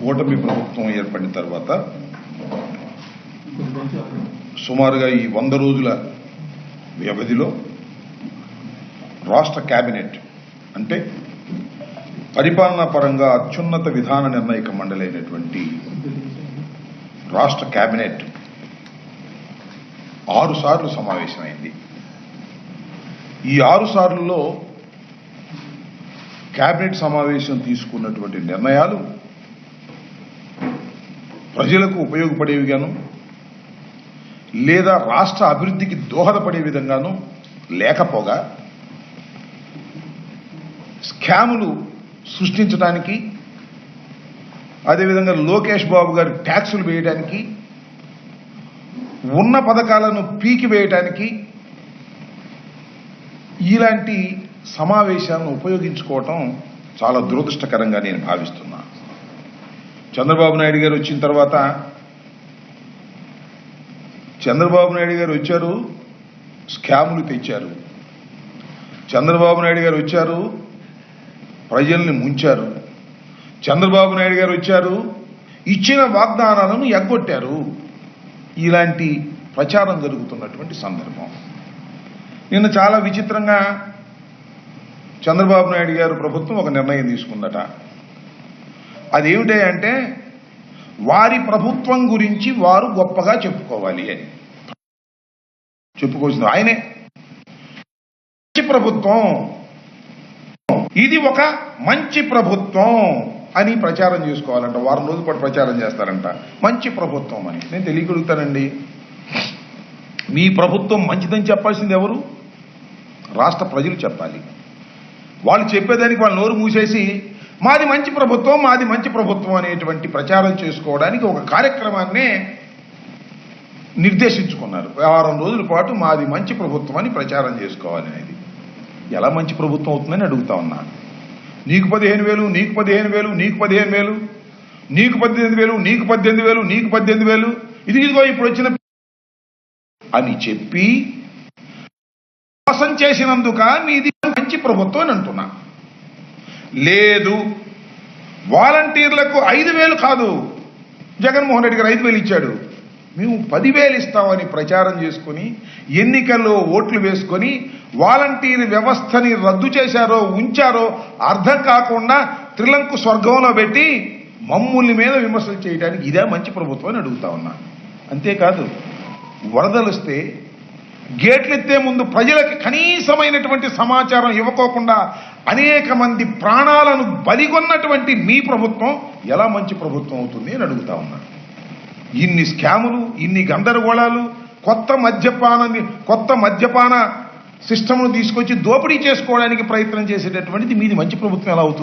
కూటమి ప్రభుత్వం ఏర్పడిన తర్వాత సుమారుగా ఈ వంద రోజుల వ్యవధిలో రాష్ట్ర కేబినెట్ అంటే పరిపాలనా పరంగా అత్యున్నత విధాన నిర్ణయక మండలి అయినటువంటి రాష్ట్ర కేబినెట్ ఆరు సార్లు సమావేశమైంది. ఈ ఆరు సార్లలో కేబినెట్ సమావేశం తీసుకున్నటువంటి నిర్ణయాలు ప్రజలకు ఉపయోగపడేవిగాను లేదా రాష్ట్ర అభివృద్ధికి దోహదపడే విధంగాను లేకపోగా స్కాములు సృష్టించడానికి అదేవిధంగా లోకేష్ బాబు గారు ట్యాక్సులు వేయడానికి ఉన్న పథకాలను పీకి వేయటానికి ఇలాంటి సమావేశాలను ఉపయోగించుకోవటం చాలా దురదృష్టకరంగా నేను భావిస్తున్నాను చంద్రబాబు నాయుడు గారు వచ్చిన తర్వాత చంద్రబాబు నాయుడు గారు వచ్చారు స్కాములు తెచ్చారు. చంద్రబాబు నాయుడు గారు వచ్చారు ప్రజల్ని ముంచారు. చంద్రబాబు నాయుడు గారు వచ్చారు ఇచ్చిన వాగ్దానాలను ఎగ్గొట్టారు. ఇలాంటి ప్రచారం జరుగుతున్నటువంటి సందర్భం. నిన్న చాలా విచిత్రంగా చంద్రబాబు నాయుడు గారు ప్రభుత్వం ఒక నిర్ణయం తీసుకుందట. అదేమిటి అంటే వారి ప్రభుత్వం గురించి వారు గొప్పగా చెప్పుకోవాలి అని. చెప్పుకోవచ్చు. ఆయనే. మంచి ప్రభుత్వం. ఇది ఒక మంచి ప్రభుత్వం అని ప్రచారం చేసుకోవాలంట. వారం రోజుల పాటు ప్రచారం చేస్తారంట. మంచి ప్రభుత్వం అని. నేను తెలియగలుగుతానండి. మీ ప్రభుత్వం మంచిదని చెప్పాల్సింది ఎవరు? రాష్ట్ర ప్రజలు చెప్పాలి. వాళ్ళు చెప్పేదానికి వాళ్ళు నోరు మూసేసి మాది మంచి ప్రభుత్వం మాది మంచి ప్రభుత్వం అనేటువంటి ప్రచారం చేసుకోవడానికి ఒక కార్యక్రమాన్నే నిర్దేశించుకున్నారు. వారం రోజుల పాటు మాది మంచి ప్రభుత్వం అని ప్రచారం చేసుకోవాలి అనేది. ఎలా మంచి ప్రభుత్వం అవుతుందని అడుగుతా ఉన్నా. నీకు పదిహేను వేలు నీకు పదిహేను వేలు నీకు పదిహేను వేలు నీకు పద్దెనిమిది వేలు నీకు పద్దెనిమిది వేలు నీకు పద్దెనిమిది వేలు. ఇది ఇదిగో ఇప్పుడు వచ్చిన అని చెప్పి మోసం చేసినందుక మీది మంచి ప్రభుత్వం అని అంటున్నా. లేదు. వాలంటీర్లకు ఐదు వేలు కాదు. జగన్మోహన్ రెడ్డి గారు ఐదు వేలు ఇచ్చాడు. మేము పదివేలు ఇస్తామని ప్రచారం చేసుకుని ఎన్నికల్లో ఓట్లు వేసుకొని వాలంటీర్ వ్యవస్థని రద్దు చేశారో ఉంచారో అర్థం కాకుండా త్రిలంకు స్వర్గంలో పెట్టి మమ్ముల్ని మీద విమర్శలు చేయడానికి ఇదే మంచి ప్రభుత్వం అని అడుగుతా ఉన్నా. అంతేకాదు వరదలు వస్తే గేట్లు ఎత్తే ముందు ప్రజలకి కనీసమైనటువంటి సమాచారం ఇవ్వకోకుండా అనేక మంది ప్రాణాలను బలిగొన్నటువంటి మీ ప్రభుత్వం ఎలా మంచి ప్రభుత్వం అవుతుంది అని అడుగుతా ఉన్నా. ఇన్ని స్కాములు ఇన్ని గందరగోళాలు కొత్త మద్యపానాన్ని కొత్త మద్యపాన సిస్టమ్ను తీసుకొచ్చి దోపిడీ చేసుకోవడానికి ప్రయత్నం చేసేటటువంటిది మీది మంచి ప్రభుత్వం ఎలా అవుతుంది?